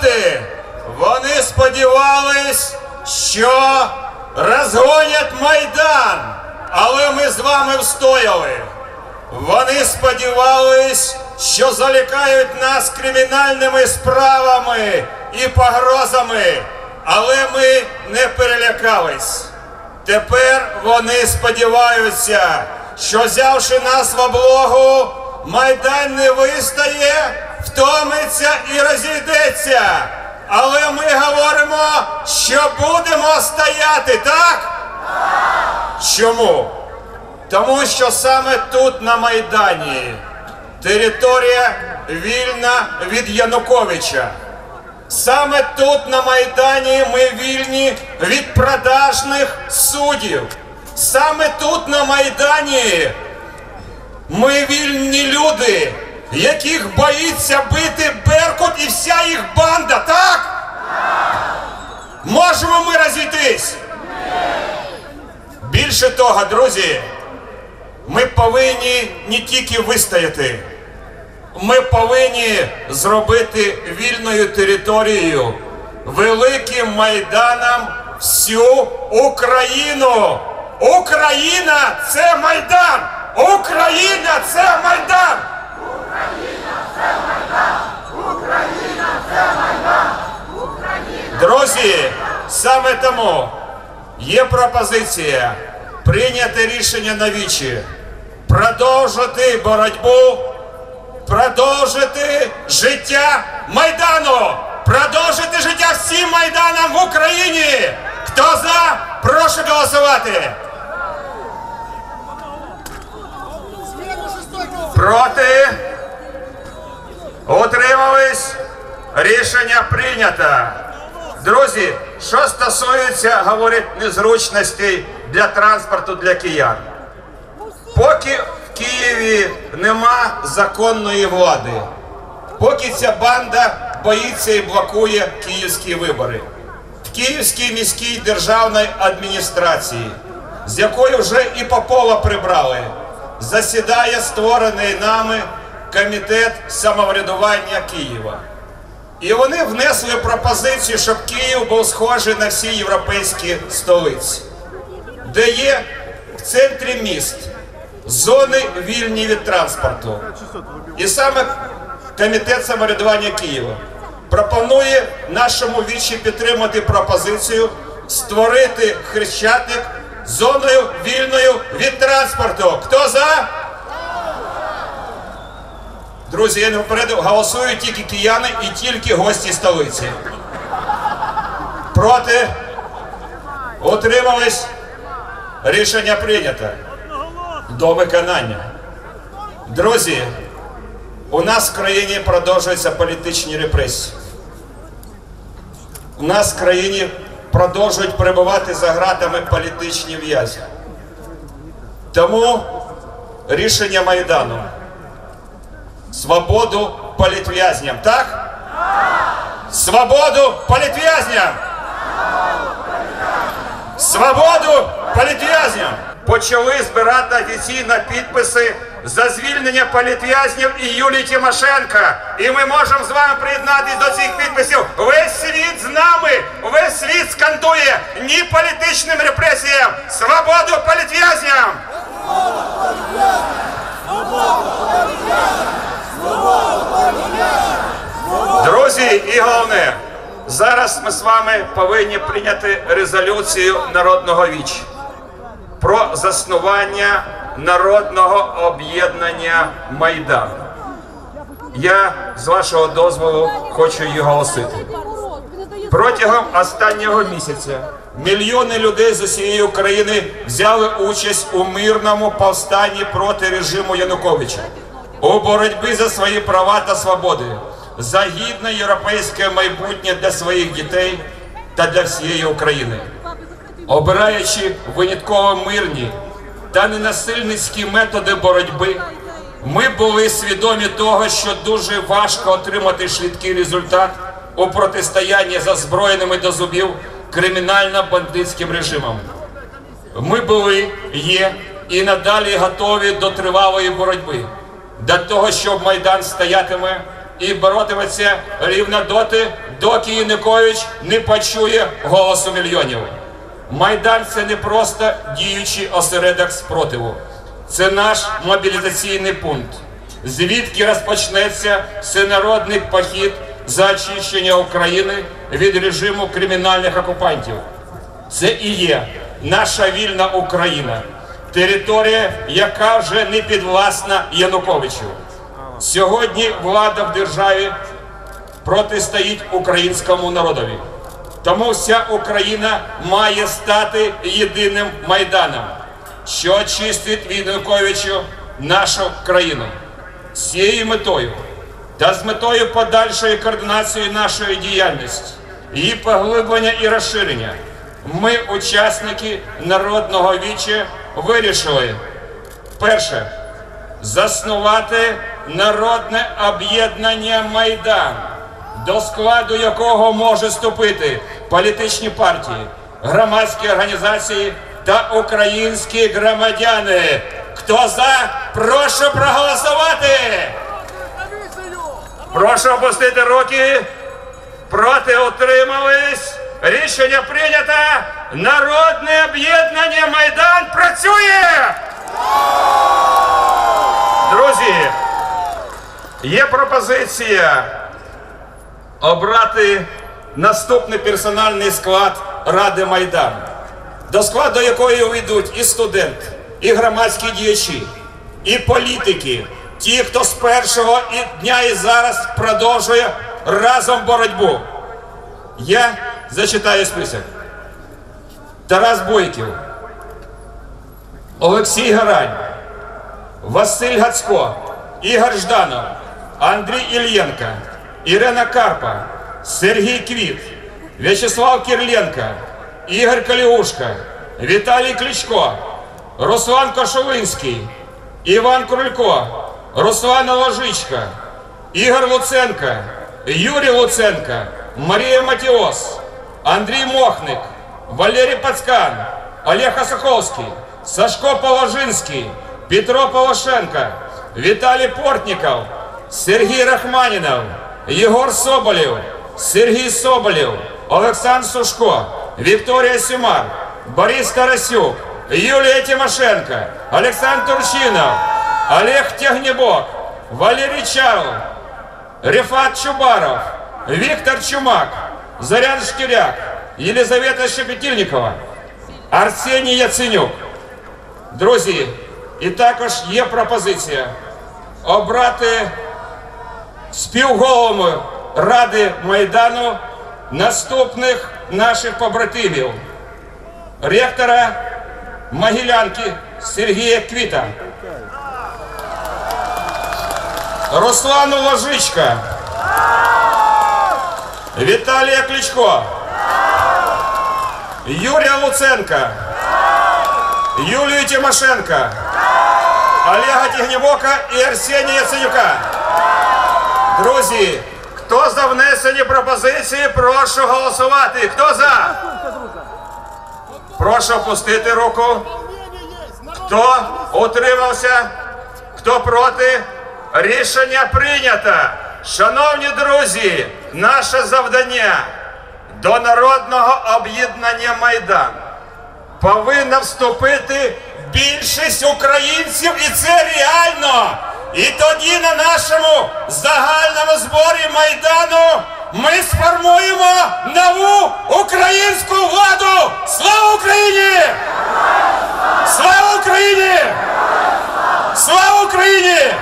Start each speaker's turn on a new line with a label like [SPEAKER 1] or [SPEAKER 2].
[SPEAKER 1] проти. Вони сподівались, що розгонять Майдан, але ми з вами встояли. Вони сподівались, що залякають нас кримінальними справами і погрозами, але ми не перелякались. Тепер вони сподіваються, що взявши нас в облогу, Майдан не вистає, втомиться і розійдеться. Але ми говоримо, що будемо стояти, так? Чому? Тому що саме тут, на Майдані, територія вільна від Януковича. Саме тут, на Майдані, ми вільні від продажних суддів. Саме тут, на Майдані, ми вільні люди, яких боїться бити Беркут і вся їх банда, так? Можемо ми розійтись? Більше того, друзі, ми повинні не тільки вистояти, ми повинні зробити вільною територією, великим майданом всю Україну. Україна це майдан! Україна це майдан! Друзі, саме тому є пропозиція прийняти рішення на вічі, продовжити боротьбу, продовжити життя Майдану, продовжити життя всім Майданам в Україні. Хто за, прошу голосувати. Проти? Утримались? Рішення прийнято. Друзі, що стосується, говорить, незручностей для транспорту для киян. Поки в Києві нема законної влади, поки ця банда боїться і блокує київські вибори. В Київській міській державній адміністрації, з якої вже і Попова прибрали, засідає створений нами комітет самоврядування Києва. І вони внесли пропозицію, щоб Київ був схожий на всі європейські столиці, де є в центрі міст зони вільні від транспорту. І саме Комітет самоврядування Києва пропонує нашому вічі підтримати пропозицію створити хрещатик зоною вільною від транспорту. Хто за? Друзі, я не попередив, голосують тільки кияни і тільки гості столиці. Проти? Утримались? Рішення прийнято. До виконання. Друзі, у нас в країні продовжуються політичні репресії. У нас в країні продовжують перебувати за ґратами політичні в'язні. Тому рішення Майдану свободу політв'язням, так? Свободу політв'язням! Свободу політв'язням! Почали збирати офіційно підписи за звільнення політв'язнів і Юлії Тимошенко. І ми можемо з вами приєднатися до цих підписів. Весь світ з нами, весь світ скандує ні політичним репресіям, свободу політв'язням! Друзі, і головне, зараз ми з вами повинні прийняти резолюцію народного віча про заснування народного об'єднання Майдан. Я з вашого дозволу хочу її оголосити. Протягом останнього місяця мільйони людей з усієї України взяли участь у мирному повстанні проти режиму Януковича у боротьбі за свої права та свободи, за гідне європейське майбутнє для своїх дітей та для всієї України. Обираючи винятково мирні та ненасильницькі методи боротьби, ми були свідомі того, що дуже важко отримати швидкий результат у протистоянні за зброєними до зубів кримінально-бандитським режимом. Ми були, є і надалі готові до тривалої боротьби, до того, що Майдан стоятиме, і боротиметься рівно доти, доки Янукович не почує голосу мільйонів. Майдан це не просто діючий осередок спротиву, це наш мобілізаційний пункт, звідки розпочнеться всенародний похід за очищення України від режиму кримінальних окупантів. Це і є наша вільна Україна, територія, яка вже не підвласна Януковичу. Сьогодні влада в державі протистоїть українському народові. Тому вся Україна має стати єдиним майданом, що очистить від Януковичу нашу країну. З цією метою та з метою подальшої координації нашої діяльності, її поглиблення і розширення. Ми, учасники народного віче, вирішили перше заснувати народне об'єднання Майдан, до складу якого може вступити політичні партії, громадські організації та українські громадяни. Хто за, прошу проголосувати. Прошу опустити руки. Проти утримались. Рішення прийнято. Народне об'єднання Майдан працює. Друзі, є пропозиція обрати наступний персональний склад Ради Майдану, до складу якої увійдуть і студенти, і громадські діячі, і політики, ті, хто з першого і дня і зараз продовжує разом боротьбу. Я зачитаю список. Тарас Бойків, Олексій Гарань, Василь Гацько, Ігор Жданов, Андрій Ільєнко, Ірина Карпа, Сергій Квіт, В'ячеслав Кирленко, Ігор Каліушка, Віталій Кличко, Руслан Кошовинський, Іван Крулько, Руслана Ложичка, Ігор Луценко, Юрій Луценко, Марія Матіос, Андрій Мохник, Валерій Пацкан, Олег Осуховський, Сашко Положинський, Петро Полошенко, Віталій Портніков, Сергій Рахманінов, Єгор Соболєв, Сергій Соболєв, Олександр Сушко, Вікторія Сюмар, Борис Тарасюк, Юлія Тимошенко, Олександр Турчинов, Олег Тягнебок, Валерій Чарл, Рефат Чубаров, Віктор Чумак, Зарян Шкіряк, Єлизавета Щепетільникова, Арсеній Яценюк. Друзі, і також є пропозиція обрати співголовами Ради Майдану наступних наших побратимів. Ректора Могилянки Сергія Квіта. Руслану Ложичка. Віталія Кличко. Юрія Луценка. Юлію Тимошенко. Олега Тігнєвока і Арсенія Яценюка. Друзі, хто за внесені пропозиції, прошу голосувати. Хто за? Прошу опустити руку. Хто утримався? Хто проти? Рішення прийнято. Шановні друзі, наше завдання до народного об'єднання Майдан повинна вступити більшість українців, і це реально. І тоді на нашому загальному зборі майдану ми сформуємо нову українську владу. Слава Україні! Слава Україні! Слава Україні!